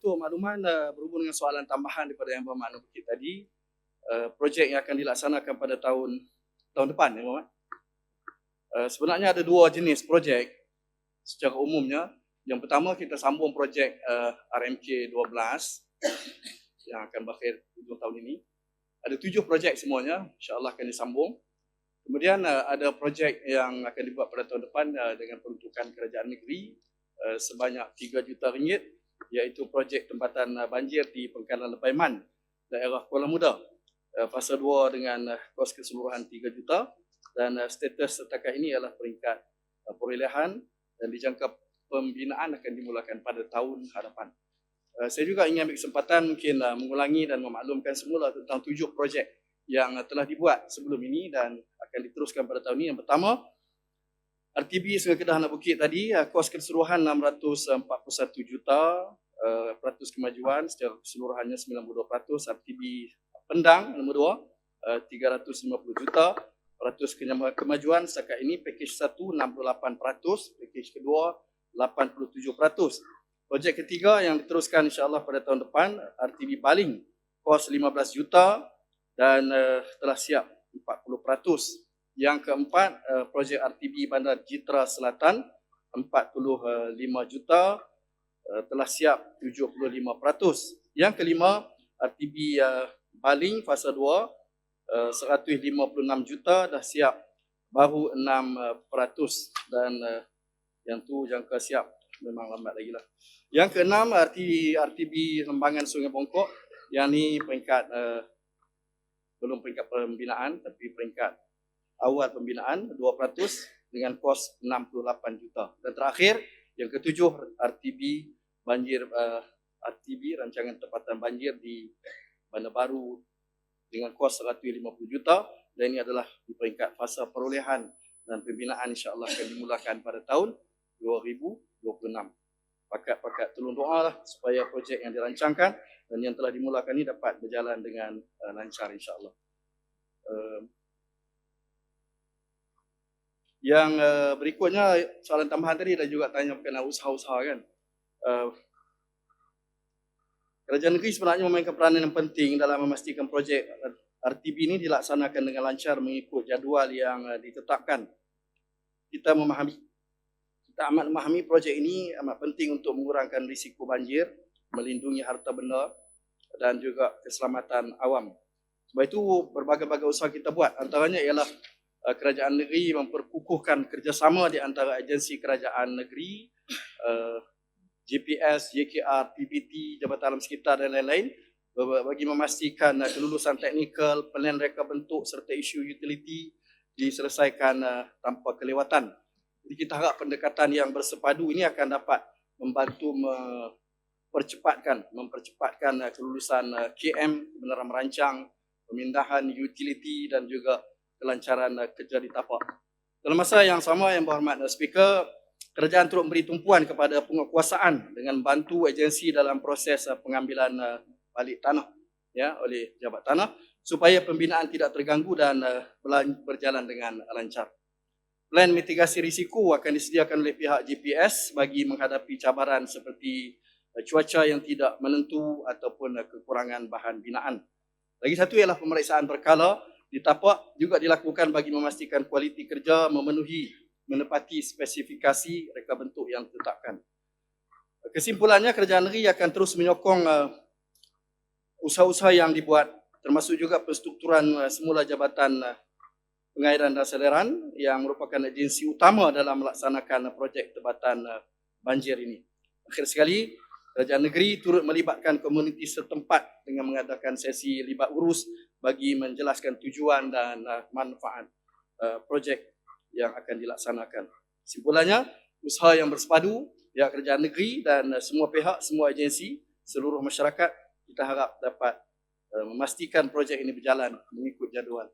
untuk makluman uh, berhubung dengan soalan tambahan daripada yang Berhormat Nur Bukit tadi, uh, projek yang akan dilaksanakan pada tahun tahun depan, ya Berhormat. Uh, sebenarnya ada dua jenis projek secara umumnya. Yang pertama kita sambung projek uh, RMK 12 yang akan berakhir hujung tahun ini. Ada tujuh projek semuanya, insyaAllah akan disambung. Kemudian uh, ada projek yang akan dibuat pada tahun depan uh, dengan peruntukan kerajaan negeri uh, sebanyak 3 juta ringgit iaitu projek tempatan uh, banjir di Pengkalan Lepaiman, daerah Kuala Muda. Uh, fasa 2 dengan uh, kos keseluruhan 3 juta dan status setakat ini adalah peringkat perolehan dan dijangka pembinaan akan dimulakan pada tahun hadapan. Saya juga ingin ambil kesempatan mungkin mengulangi dan memaklumkan semula tentang tujuh projek yang telah dibuat sebelum ini dan akan diteruskan pada tahun ini. Yang pertama, RTB Sungai Kedah Anak Bukit tadi, uh, kos keseluruhan 641 juta, uh, peratus kemajuan secara keseluruhannya 92%, RTB Pendang nombor 2, uh, 350 juta, peratus kema- kemajuan setakat ini, package 1 68%, package kedua 87%. Projek ketiga yang diteruskan insyaAllah pada tahun depan, RTB Baling, kos 15 juta dan uh, telah siap 40%. Yang keempat, uh, projek RTB Bandar Jitra Selatan 45 juta uh, telah siap 75%. Yang kelima, RTB uh, Baling fasa 2 uh, 156 juta dah siap baru 6% dan uh, yang tu jangka siap memang lambat lagi lah. Yang keenam, RTB, RTB Lembangan Sungai Bongkok yang ni peringkat uh, belum peringkat pembinaan tapi peringkat awal pembinaan 2% dengan kos 68 juta. Dan terakhir yang ketujuh RTB banjir uh, RTB rancangan tempatan banjir di Bandar Baru dengan kos 150 juta dan ini adalah di peringkat fasa perolehan dan pembinaan insya-Allah akan dimulakan pada tahun 2026. Pakat-pakat tolong doa lah supaya projek yang dirancangkan dan yang telah dimulakan ini dapat berjalan dengan uh, lancar insya-Allah. Uh, yang uh, berikutnya soalan tambahan tadi dah juga tanya berkenaan usaha-usaha kan. Uh, kerajaan negeri sebenarnya memainkan peranan yang penting dalam memastikan projek RTB ini dilaksanakan dengan lancar mengikut jadual yang uh, ditetapkan. Kita memahami kita amat memahami projek ini amat penting untuk mengurangkan risiko banjir, melindungi harta benda dan juga keselamatan awam. Sebab itu berbagai-bagai usaha kita buat. Antaranya ialah uh, kerajaan negeri memperkukuhkan kerjasama di antara agensi kerajaan negeri, uh, GPS, JKR, PBT, Jabatan Alam Sekitar dan lain-lain bagi memastikan uh, kelulusan teknikal, plan reka bentuk serta isu utility diselesaikan tanpa kelewatan. Jadi kita harap pendekatan yang bersepadu ini akan dapat membantu mempercepatkan mempercepatkan kelulusan KM kebenaran merancang, pemindahan utility dan juga kelancaran uh, kerja di tapak. Dalam masa yang sama yang berhormat uh, speaker, kerajaan turut memberi tumpuan kepada penguasaan dengan bantu agensi dalam proses uh, pengambilan balik tanah ya oleh jabat tanah supaya pembinaan tidak terganggu dan berjalan dengan lancar. Plan mitigasi risiko akan disediakan oleh pihak GPS bagi menghadapi cabaran seperti cuaca yang tidak menentu ataupun kekurangan bahan binaan. Lagi satu ialah pemeriksaan berkala di tapak juga dilakukan bagi memastikan kualiti kerja memenuhi menepati spesifikasi reka bentuk yang ditetapkan. Kesimpulannya kerajaan negeri akan terus menyokong uh, usaha-usaha yang dibuat termasuk juga penstrukturan uh, semula Jabatan uh, Pengairan dan Saliran yang merupakan agensi utama dalam melaksanakan projek tebatan banjir ini. Akhir sekali, kerajaan negeri turut melibatkan komuniti setempat dengan mengadakan sesi libat urus bagi menjelaskan tujuan dan uh, manfaat uh, projek yang akan dilaksanakan. Simpulannya, usaha yang bersepadu pihak kerajaan negeri dan uh, semua pihak, semua agensi, seluruh masyarakat kita harap dapat uh, memastikan projek ini berjalan mengikut jadual.